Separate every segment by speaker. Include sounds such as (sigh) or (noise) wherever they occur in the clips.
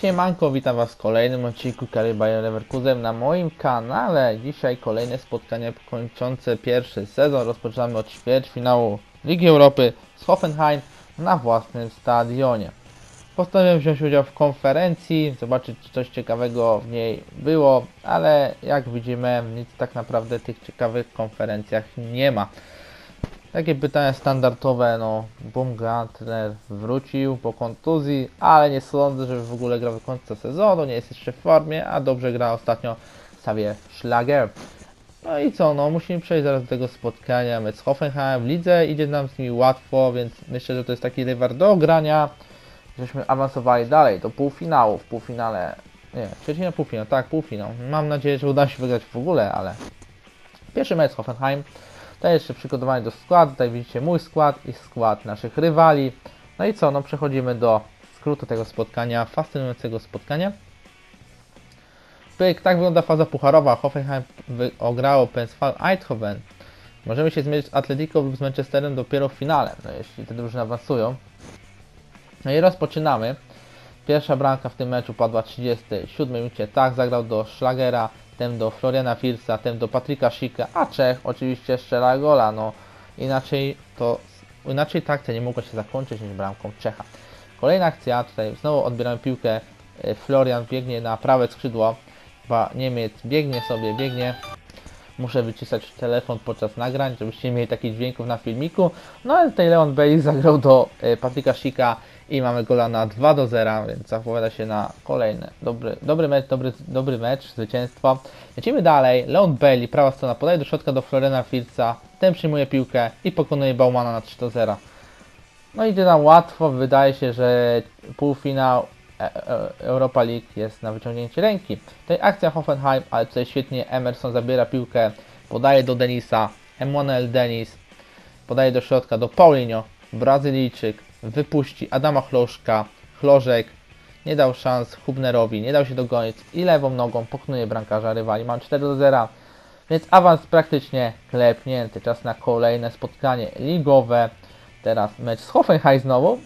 Speaker 1: Siemanko, witam Was w kolejnym odcinku Kary Bayer Leverkusen na moim kanale. Dzisiaj kolejne spotkanie kończące pierwszy sezon. Rozpoczynamy od ćwierćfinału Ligi Europy z Hoffenheim na własnym stadionie. Postanowiłem wziąć udział w konferencji, zobaczyć czy coś ciekawego w niej było, ale jak widzimy nic tak naprawdę w tych ciekawych konferencjach nie ma. Takie pytania standardowe, no Baumgartner wrócił po kontuzji, ale nie sądzę, żeby w ogóle grał do końca sezonu, nie jest jeszcze w formie, a dobrze gra ostatnio Xavier Schlager. No i co, no musimy przejść zaraz do tego spotkania, mecz z Hoffenheim w lidze, idzie nam z nimi łatwo, więc myślę, że to jest taki rywal do grania, żeśmy awansowali dalej do półfinału, w półfinale, nie, trzeci półfinał, tak, półfinał. Mam nadzieję, że uda się wygrać w ogóle, ale pierwszy mecz Hoffenheim, Tutaj jeszcze przygotowanie do składu, tutaj widzicie mój skład i skład naszych rywali. No i co, no przechodzimy do skrótu tego spotkania, fascynującego spotkania. Pyk, tak wygląda faza pucharowa. Hoffenheim ograło PSV Eindhoven. Możemy się zmierzyć z Atletico lub z Manchesterem dopiero w finale, no jeśli te drużyny awansują. No i rozpoczynamy. Pierwsza bramka w tym meczu padła w 37 minucie. Tak, zagrał do Schlagera, ten do Floriana Firsa, ten do Patryka Schicka, a Czech oczywiście strzela gola. No inaczej to inaczej ta akcja nie mogła się zakończyć niż bramką Czecha. Kolejna akcja, tutaj znowu odbieramy piłkę. e, Florian biegnie na prawe skrzydło. Chyba Niemiec biegnie sobie, biegnie. Muszę wycisać telefon podczas nagrań, żebyście mieli takich dźwięków na filmiku. No ale tutaj Leon Bailey zagrał do e, Patryka Schicka i mamy gola na 2 do 0, więc zapowiada się na kolejny dobry, dobry mecz, dobry, dobry mecz, zwycięstwo. Lecimy dalej. Leon Bailey, prawa strona, podaje do środka do Florena Filca. Ten przyjmuje piłkę i pokonuje Baumana na 3 do 0. No idzie nam łatwo, wydaje się, że półfinał e- e- Europa League jest na wyciągnięcie ręki. Tutaj akcja Hoffenheim, ale tutaj świetnie Emerson zabiera piłkę, podaje do Denisa, Emmanuel Denis, podaje do środka do Paulinho, Brazylijczyk, wypuści Adama Chloszka, Chlożek, nie dał szans Hubnerowi, nie dał się dogonić i lewą nogą pokonuje bramkarza rywali. Mam 4 do 0, więc awans praktycznie klepnięty. Czas na kolejne spotkanie ligowe. Teraz mecz z Hoffenheim znowu.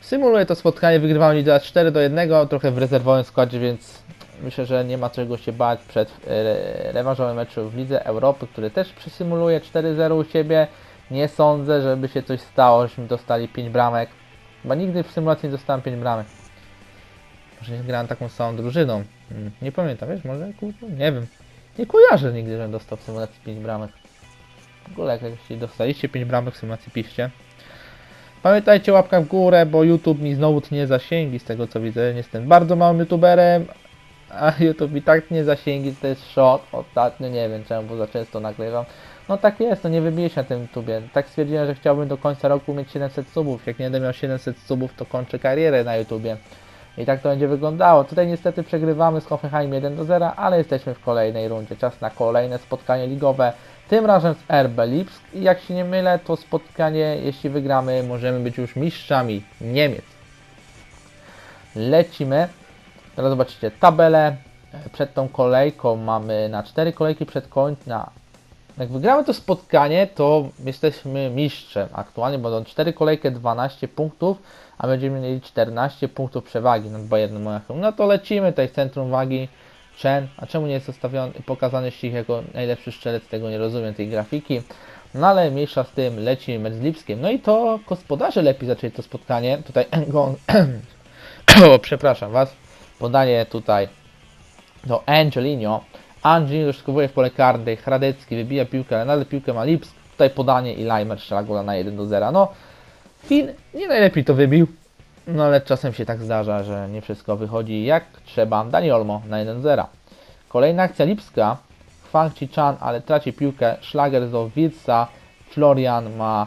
Speaker 1: Symuluję to spotkanie, wygrywamy lidę 4 do 1, trochę w rezerwowym składzie, więc myślę, że nie ma czego się bać przed e, rewanżowym meczu w Lidze Europy, który też przysymuluje 4-0 u siebie. Nie sądzę, żeby się coś stało, żeśmy dostali 5 bramek. Chyba nigdy w symulacji nie dostałem 5 bramek. Może nie grałem taką samą drużyną. Hmm, Nie pamiętam, wiesz, może kurczę, nie wiem. Nie kojarzę nigdy, żebym dostał w symulacji 5 bramek. W ogóle jak jeśli dostaliście 5 bramek w symulacji, piszcie. Pamiętajcie łapka w górę, bo YouTube mi znowu tnie zasięgi z tego co widzę. Jestem bardzo małym youtuberem, a YouTube mi tak tnie zasięgi, to jest szok. Ostatnio nie wiem czemu, bo za często nagrywam. No tak jest, to nie wybije się na tym YouTubie. Tak stwierdziłem, że chciałbym do końca roku mieć 700 subów. Jak nie będę miał 700 subów, to kończę karierę na YouTubie. I tak to będzie wyglądało. Tutaj niestety przegrywamy z Hoffenheim 1 do 0, ale jesteśmy w kolejnej rundzie. Czas na kolejne spotkanie ligowe. Tym razem z RB Lipsk. I jak się nie mylę, to spotkanie, jeśli wygramy, możemy być już mistrzami Niemiec. Lecimy. Teraz zobaczycie tabelę. Przed tą kolejką mamy na 4 kolejki przed końcem. Na... Jak wygramy to spotkanie, to jesteśmy mistrzem. Aktualnie będą 4 kolejki, 12 punktów, a będziemy mieli 14 punktów przewagi nad Bayernem Monachium. No to lecimy tutaj centrum wagi. Chen, a czemu nie jest zostawiony, pokazany Ścich jako najlepszy strzelec, tego nie rozumiem, tej grafiki. No ale mniejsza z tym, lecimy mecz z Lipskiem. No i to gospodarze lepiej zaczęli to spotkanie. Tutaj (clears throat) Engon, (clears throat) przepraszam Was, podanie tutaj do Angelino. Angelino doszkowuje w pole karny, Hradecki wybija piłkę, ale nadal piłkę ma Lipsk. Tutaj podanie i Leimer strzela gola na 1 do 0. No, Fin nie najlepiej to wybił. No ale czasem się tak zdarza, że nie wszystko wychodzi jak trzeba. Dani Olmo na 1-0. Kolejna akcja Lipska. Fang Chi-chan, ale traci piłkę. Schlager do Wirtza. Florian ma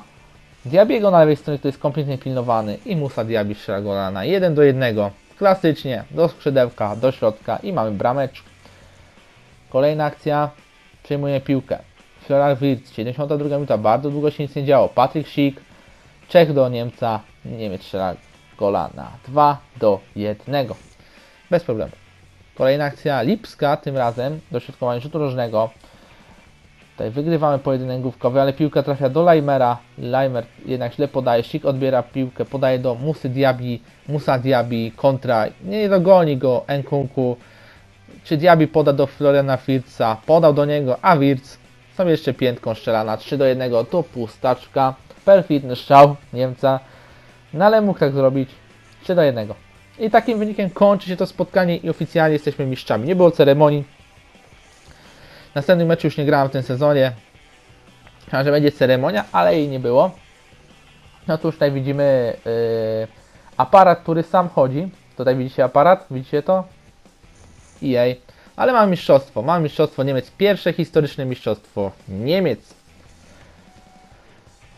Speaker 1: Diabiego na lewej stronie, który jest kompletnie pilnowany. I Musa Diaby strzela gola na 1 do 1. Klasycznie do skrzydełka, do środka i mamy brameczkę. Kolejna akcja. Przejmuje piłkę. Florian Wirtz, 72 minuta. Bardzo długo się nic nie działo. Patryk Schick. Czech do Niemca. Niemiec strzela gola na 2 do 1. Bez problemu. Kolejna akcja Lipska, tym razem dośrodkowanie rzutu rożnego. Tutaj wygrywamy pojedynek główkowy, ale piłka trafia do Leimera. Leimer jednak źle podaje. Sik odbiera piłkę, podaje do Musy Diaby. Musa Diaby kontra. Nie dogoni go Nkunku. Czy Diaby poda do Floriana Wirtza? Podał do niego, a Wirtz sobie jeszcze piętką strzela na 3 do 1. To pustaczka. Perfidny strzał Niemca. No ale mógł tak zrobić. 3 do 1. I takim wynikiem kończy się to spotkanie i oficjalnie jesteśmy mistrzami. Nie było ceremonii. W następnym meczu już nie grałem w tym sezonie. Myślałem, że będzie ceremonia, ale jej nie było. No tu już tutaj widzimy yy, aparat, który sam chodzi. Tutaj widzicie aparat, widzicie to? Jej. Ale mamy mistrzostwo, mamy mistrzostwo Niemiec. Pierwsze historyczne mistrzostwo Niemiec.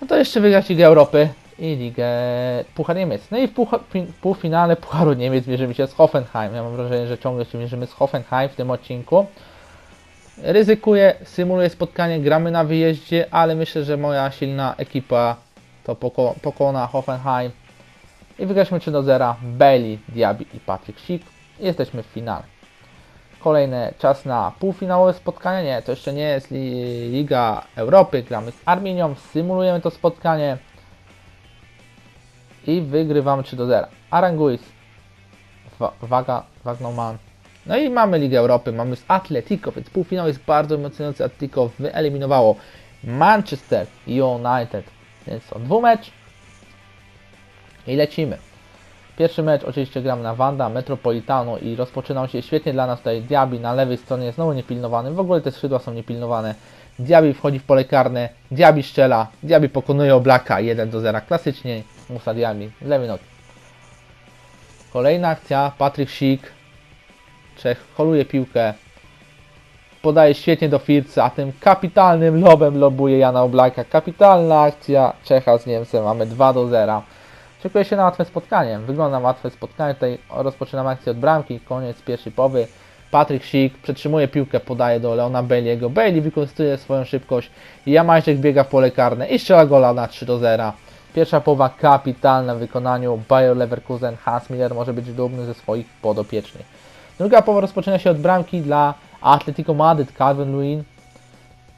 Speaker 1: No to jeszcze wygrać Ligę Europy i Ligę Puchar Niemiec. No i w fi- półfinale Pucharu Niemiec mierzymy się z Hoffenheim. Ja mam wrażenie, że ciągle się mierzymy z Hoffenheim w tym odcinku. Ryzykuję, symuluję spotkanie, gramy na wyjeździe, ale myślę, że moja silna ekipa to poko pokona Hoffenheim. I wygraliśmy 3 do 0. Bailey, Diaby i Patrick Schick. I jesteśmy w finale. Kolejny czas na półfinałowe spotkanie. Nie, to jeszcze nie jest li Liga Europy. Gramy z Arminią, symulujemy to spotkanie. I wygrywamy 3 do 0. Aranguiz, Wa- Waga, Wagnoman. No i mamy Ligę Europy, mamy z Atletico, więc półfinał jest bardzo emocjonujący. Atletico wyeliminowało Manchester United. Więc o dwumecz. I lecimy. Pierwszy mecz oczywiście gram na Wanda, Metropolitano i rozpoczynał się świetnie dla nas tutaj Diaby na lewej stronie znowu niepilnowany. W ogóle te skrzydła są niepilnowane. Diaby wchodzi w pole karne, Diaby szczela, Diaby pokonuje Oblaka 1 do 0 klasycznie. Musa Diaby, lewy nogi. Kolejna akcja, Patrick Schick. Czech holuje piłkę. Podaje świetnie do Firca, a tym kapitalnym lobem lobuje Jana Oblaka. Kapitalna akcja Czecha z Niemcem. Mamy 2 do 0. Szykuję się na łatwe spotkanie. Wygląda na łatwe spotkanie. Tutaj rozpoczynam akcję od bramki. Koniec pierwszej połowy. Patrick Schick przetrzymuje piłkę, podaje do Leona Bailey'ego. Bailey wykorzystuje swoją szybkość. Jamańczyk biega w pole karne i strzela gola na 3 do 0. Pierwsza połowa kapitalna w wykonaniu Bayer Leverkusen. Hans Miller może być dumny ze swoich podopiecznych. Druga połowa rozpoczyna się od bramki dla Atletico Madryt. Calvin Lewin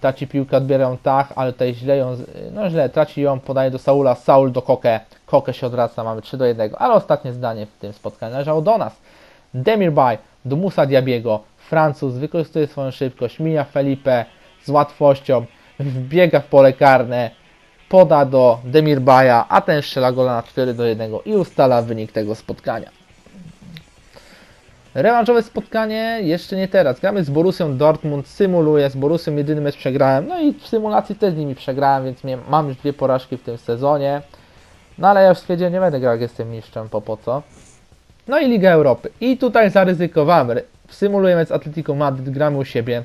Speaker 1: traci piłkę, odbiera ją tak, ale tutaj źle ją, no źle, traci ją, podaje do Saula, Saul do Koke, Koke się odwraca, mamy 3 do 1, ale ostatnie zdanie w tym spotkaniu należało do nas. Demirbay do Musa Diabiego, Francuz wykorzystuje swoją szybkość, mija Felipe z łatwością, wbiega w pole karne, poda do Demirbaya, a ten strzela gola na 4 do 1 i ustala wynik tego spotkania. Rewanżowe spotkanie jeszcze nie teraz. Gramy z Borussią Dortmund, symuluję z Borussią jedyny mecz przegrałem. No i w symulacji też z nimi przegrałem, więc mam już dwie porażki w tym sezonie. No ale ja już stwierdziłem, nie będę grał jak jestem mistrzem, po po co. No i Liga Europy. I tutaj zaryzykowałem. Symulujemy z Atletico Madryt, gramy u siebie.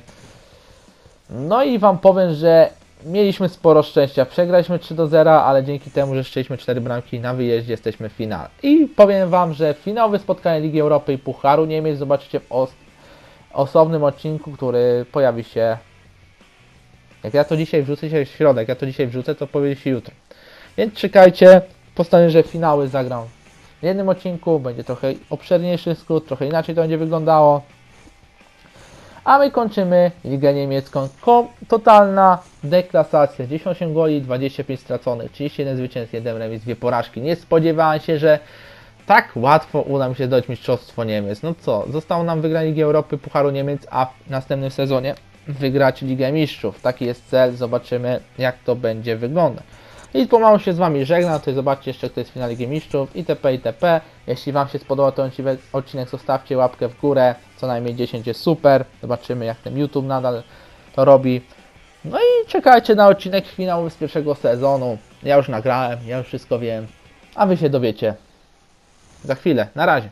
Speaker 1: No i Wam powiem, że mieliśmy sporo szczęścia. Przegraliśmy 3 do 0, ale dzięki temu, że strzeliśmy 4 bramki na wyjeździe, jesteśmy w finale. I powiem Wam, że finałowe spotkanie Ligi Europy i Pucharu Niemiec zobaczycie w os osobnym odcinku, który pojawi się. Jak ja to dzisiaj wrzucę, dzisiaj w środek, ja to dzisiaj wrzucę, to pojawi się jutro. Więc czekajcie, postanowię, że finały zagram w jednym odcinku, będzie trochę obszerniejszy skrót, trochę inaczej to będzie wyglądało. A my kończymy Ligę Niemiecką. Totalna deklasacja. 98 goli, 25 straconych, 31 zwycięstw, 1 remis, 2 porażki. Nie spodziewałem się, że tak łatwo uda mi się zdobyć Mistrzostwo Niemiec. No co, zostało nam wygrać Ligę Europy, Pucharu Niemiec, a w następnym sezonie wygrać Ligę Mistrzów. Taki jest cel, zobaczymy jak to będzie wyglądać. I pomału się z Wami żegnam, to zobaczcie jeszcze kto jest w finale Ligi Mistrzów itp. itp. Jeśli Wam się spodobał ten odcinek, zostawcie łapkę w górę, co najmniej 10 jest super. Zobaczymy jak ten YouTube nadal to robi. No i czekajcie na odcinek finałowy z pierwszego sezonu. Ja już nagrałem, ja już wszystko wiem, a Wy się dowiecie za chwilę. Na razie.